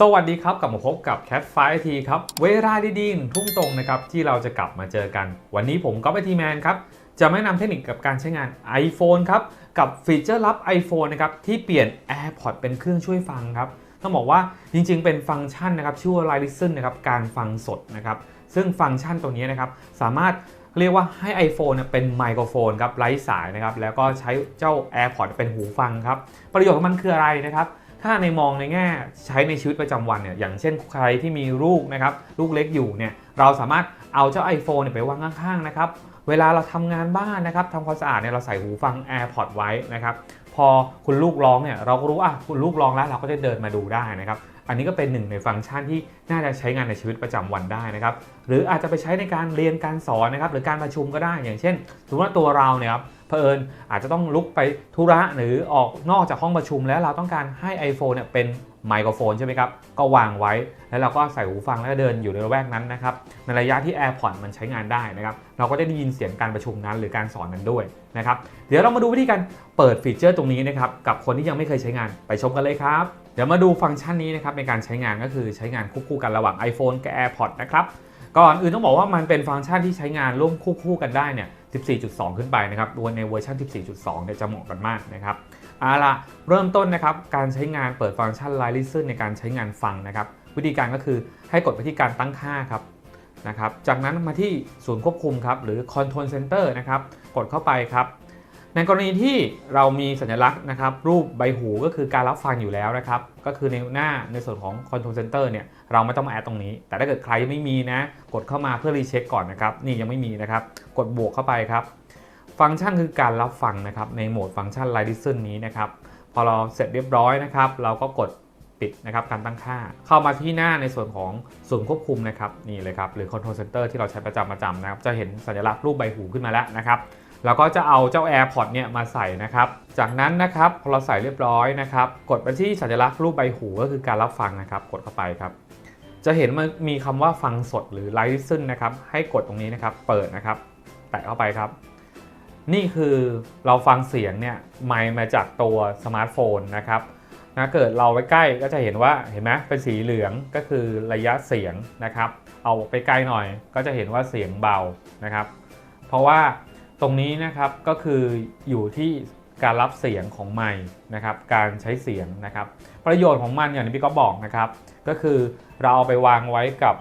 สวัสดีครับ กลับมาพบกับ Cat 5 t ครับ เวลาดีๆหนึ่งทุ่มตรงนะครับ ที่เราจะกลับมาเจอกัน วันนี้ผมก็ไปทีแมนครับ จะมาแนะนำเทคนิคกับการใช้งาน iPhone ครับ กับฟีเจอร์ลับ iPhone นะครับ ที่เปลี่ยน AirPods เป็นเครื่องช่วยฟังครับ ต้องบอกว่าจริงๆ เป็นฟังก์ชันนะครับ ชื่อว่า Live Listen นะครับ การฟังสดนะครับ ซึ่งฟังก์ชันตัวนี้นะครับ สามารถเรียกว่าให้ iPhone เนี่ยเป็นไมโครโฟนครับไร้สายนะครับแล้วก็ใช้เจ้า AirPods เป็นหูฟังครับประโยชน์ของมันคืออะไรนะครับ ถ้าในมองในแง่ใช้ในชีวิตประจำวันเนี่ยอย่างเช่นใครที่มีลูกนะครับลูกเล็กอยู่เนี่ยเราสามารถเอาเจ้า iPhone เนี่ยไปวางข้างๆนะครับเวลาเราทำงานบ้านนะครับทำความสะอาดเนี่ยเราใส่หูฟัง AirPods ไว้นะครับพอคุณลูกร้องเนี่ยเราก็รู้อะคุณลูกร้องแล้วเราก็จะเดินมาดูได้นะครับอันนี้ก็เป็นหนึ่งในฟังก์ชันที่น่าจะใช้งานในชีวิตประจำวันได้นะครับหรืออาจจะไปใช้ในการเรียนการสอนนะครับหรือการประชุมก็ได้อย่างเช่นสมมติว่าตัวเราเนี่ยครับ เผอิญอาจจะต้องลุกไปธุระหรือออกนอกจากห้องประชุมแล้วเราต้องการให้ iPhone เนี่ยเป็นไมโครโฟนใช่ไหมครับ ก็วางไว้แล้วเราก็ใส่หูฟังแล้วก็เดินอยู่ในระแวกนั้นนะครับ ในระยะที่ AirPods มันใช้งานได้นะครับ เราก็จะได้ยินเสียงการประชุมนั้นหรือการสอนนั้นด้วยนะครับ เดี๋ยวเรามาดูวิธีการเปิดฟีเจอร์ตรงนี้นะครับ กับคนที่ยังไม่เคยใช้งานไปชมกันเลยครับ เดี๋ยวมาดูฟังก์ชันนี้นะครับในการใช้งานก็คือใช้งานควบคู่กันระหว่าง iPhone กับ AirPods นะครับ ก่อนอื่นต้องบอกว่ามันเป็นฟังก์ชันที่ใช้งานร่วมคู่กันได้เนี่ย 14.2 ขึ้นไปนะครับโดยในเวอร์ชัน14.2 เนี่ยจะเหมาะกันมากนะครับเอาล่ะเริ่มต้นนะครับการใช้งานเปิดฟังก์ชัน Live Listen ในการใช้งานฟังนะครับ วิธีการก็คือให้กดไปที่การตั้งค่าครับนะครับ จากนั้นมาที่ศูนย์ควบคุมครับหรือ Control Center นะครับ กดเข้าไปครับ ในกรณีที่เรามีสัญลักษณ์นะครับรูปใบหูก็คือการรับฟังอยู่แล้วนะครับก็คือในหน้าในส่วนของ Control Center เนี่ยเราไม่ต้องมาแอดตรงนี้ แต่ถ้าเกิดใครไม่มีนะ กดเข้ามาเพื่อรีเช็คก่อนนะครับนี่ยังไม่มีนะครับ กดบวกเข้าไปครับ ฟังก์ชันคือการรับฟังนะครับในโหมดฟังก์ชัน Live Listen นี้นะครับพอเราเสร็จเรียบร้อยนะครับ เราก็กดปิดนะครับการตั้งค่า เข้ามาที่หน้าในส่วนของศูนควบคุมนะครับนี่เลยครับหรือ Control Center ที่เราใช้ประจำประจำนะครับจะเห็นสัญลักษณ์รูปใบหูขึ้นมาแล้วนะครับ แล้วก็จะเอาเจ้า AirPods เนี่ยมาใส่นะครับ จากนั้นนะครับพอเราใส่เรียบร้อยนะครับ กดไปที่สัญลักษณ์รูปใบหูก็คือการรับฟังนะครับ กดเข้าไปครับ จะเห็นมันมีคำว่าฟังสดหรือ Live Listen นะครับ ให้กดตรงนี้นะครับ เปิดนะครับ แตะเข้าไปครับ นี่คือเราฟังเสียงเนี่ยไมมาจากตัวสมาร์ทโฟนนะครับถ้าเกิดเราไว้ใกล้ก็จะเห็นว่าเห็นไหมเป็นสีเหลืองก็คือระยะเสียงนะครับ เอาไปใกล้หน่อยก็จะเห็นว่าเสียงเบานะครับ เพราะว่า ตรงนี้นะครับก็คืออยู่ที่การรับเสียงของไมค์นะครับการใช้เสียงนะครับประโยชน์ของมันอย่างที่พี่ก็บอกนะครับ ก็คือเราเอาไปวางไว้กับ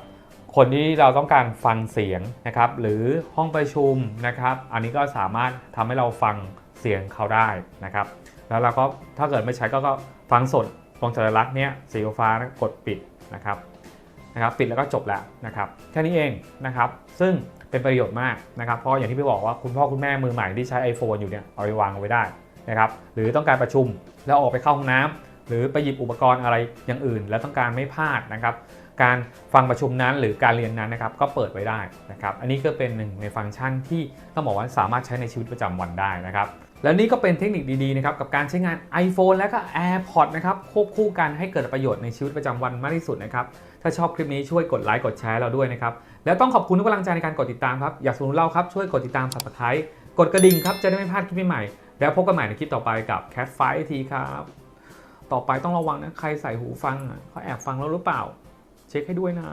คนที่เราต้องการฟังเสียงนะครับ หรือห้องประชุมนะครับ อันนี้ก็สามารถทำให้เราฟังเสียงเขาได้นะครับ แล้วเราก็ถ้าเกิดไม่ใช้ก็ก็ฟังสดตรงสัญลักษณ์เนี้ยสีฟ้านะกดปิดนะครับนะครับ ปิดแล้วก็จบแล้วนะครับแค่นี้เองนะครับ ซึ่ง เป็นประโยชน์มากนะครับ เพราะอย่างที่พี่บอกว่าคุณพ่อคุณแม่มือใหม่ที่ใช้ iPhone อยู่เนี่ยเอาไปวางไว้ได้นะครับ หรือต้องการประชุมแล้วออกไปเข้าห้องน้ำหรือไปหยิบอุปกรณ์อะไรอย่างอื่น แล้วต้องการไม่พลาดนะครับการฟังประชุมนั้นหรือการเรียนนั้นนะครับก็เปิดไว้ได้นะครับ อันนี้ก็เป็นหนึ่งในฟังก์ชันที่ต้องบอกว่าสามารถใช้ในชีวิตประจำวันได้นะครับ และนี่ก็เป็นเทคนิคดีๆนะครับกับการใช้งาน iPhone และก็ AirPods นะครับควบคู่กันให้เกิดประโยชน์ในชีวิตประจำวันมากที่สุดนะครับถ้าชอบคลิปนี้ช่วยกดไลค์กดแชร์เราด้วยนะครับแล้วต้องขอบคุณทุกกำลังใจในการกดติดตามครับอยากสนุนเราครับช่วยกดติดตาม subscribe กดกระดิ่งครับจะได้ไม่พลาดคลิปใหม่แล้วพบกันใหม่ในคลิปต่อไปกับ Cat 5 t ครับต่อไปต้องระวังนะใครใส่หูฟังเขาแอบฟังเราหรือเปล่า เช็คให้ด้วยนะ